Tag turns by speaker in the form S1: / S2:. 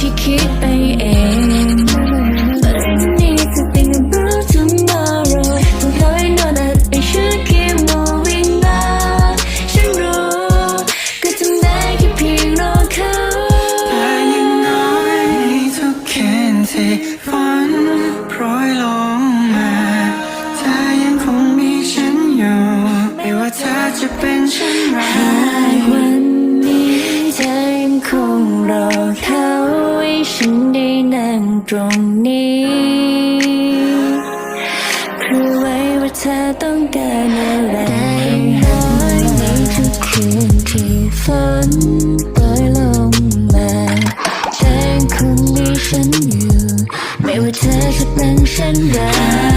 S1: ที่คิดไปเอง But I need to think tomorrow ต้องทำให้นอนไปชื่อ keep moving on ฉันรู้ก็ทำได้แค่เพียงรอเขาแต่
S2: ยังน้ทุกคืนที่ฝนโปรยลงมาเธอยังคงมีฉันอยู่ ไม่ว่าเธอจะเป็นเช่นไ
S1: ร งตรงนี้รู้ไว้ว่าเธอต้องการอะไรได้ไหมในทุกคืนที่ฝนโปรยลงมาเธอยังคงมีฉันอยู่ ไม่ว่าเธอจะเป็นเช่นไร